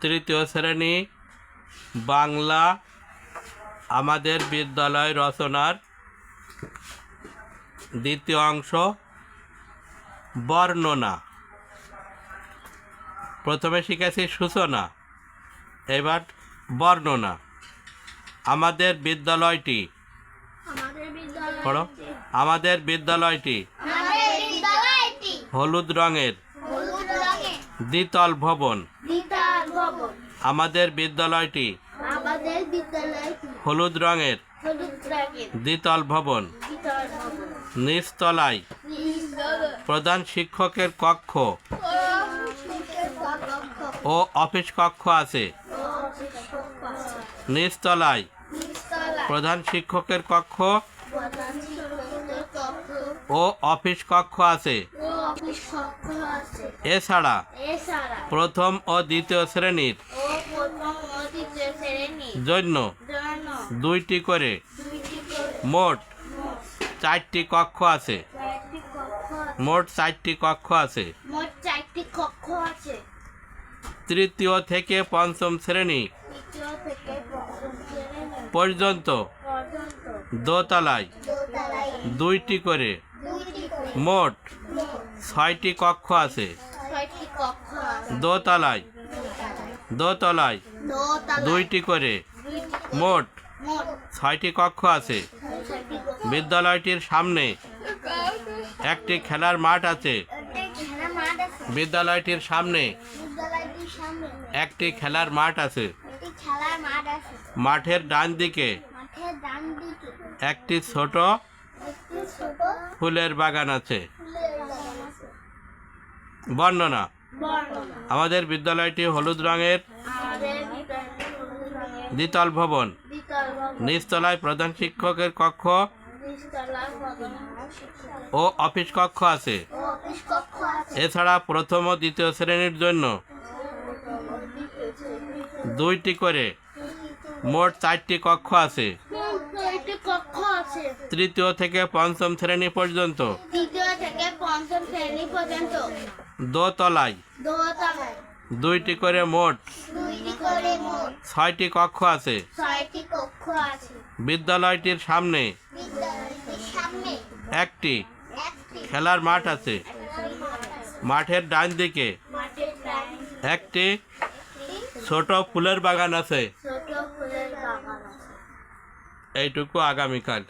তৃতীয় শ্রেণি বাংলা আমাদের বিদ্যালয় রচনার দ্বিতীয় অংশ বর্ণনা। প্রথমে শিখেছি সূচনা এবার বর্ণনা। আমাদের বিদ্যালয়টি আমাদের পড়ো আমাদের বিদ্যালয়টি হলুদ রঙের দ্বিতল ভবন। আমাদের বিদ্যালয়টি আমাদের বিদ্যালয়টি হলুদ রঙের। হলুদ রঙের। দ্বিতল ভবন। নিচতলায় প্রধান শিক্ষকের কক্ষ ও অফিস কক্ষ আছে। নিচতলায় প্রধান শিক্ষকের কক্ষ ও অফিস কক্ষ আছে। এছাড়া প্রথম ও দ্বিতীয় শ্রেণির জন্য দুইটি করে। মোট চারটি কক্ষ আছে। মোট চারটি কক্ষ আছে। তৃতীয় থেকে পঞ্চম শ্রেণি পর্যন্ত দোতলায় দুইটি করে। মোট ছয়টি কক্ষ আছে। দোতলায় দোতলায় দুইটি করে। মোট ছয়টি কক্ষ আছে। বিদ্যালয়টির সামনে একটি খেলার মাঠ আছে। বিদ্যালয়টির সামনে একটি খেলার মাঠ আছে। মাঠের ডান দিকে একটি ছোট ফুলের বাগান আছে। বর্ণনা। আমাদের বিদ্যালয়টি হলুদ রঙের। দ্বিতল ভবন। নিচতলায় প্রধান শিক্ষকের কক্ষ ও অফিস কক্ষ আছে। এছাড়া প্রথম ও দ্বিতীয় শ্রেণির জন্য দুইটি করে মোট চারটি কক্ষ আছে। একটি কক্ষ আছে তৃতীয় থেকে পঞ্চম শ্রেণি পর্যন্ত। তৃতীয় থেকে পঞ্চম শ্রেণি পর্যন্ত। দোতলায়। দোতলায়। দুইটি করে মোট ছয়টি কক্ষ আছে। বিদ্যালয়টির সামনে একটি খেলার মাঠ আছে। মাঠের ডান দিকে একটি ছোট ফুলের বাগান আছে। এইটুকু আগামীকাল।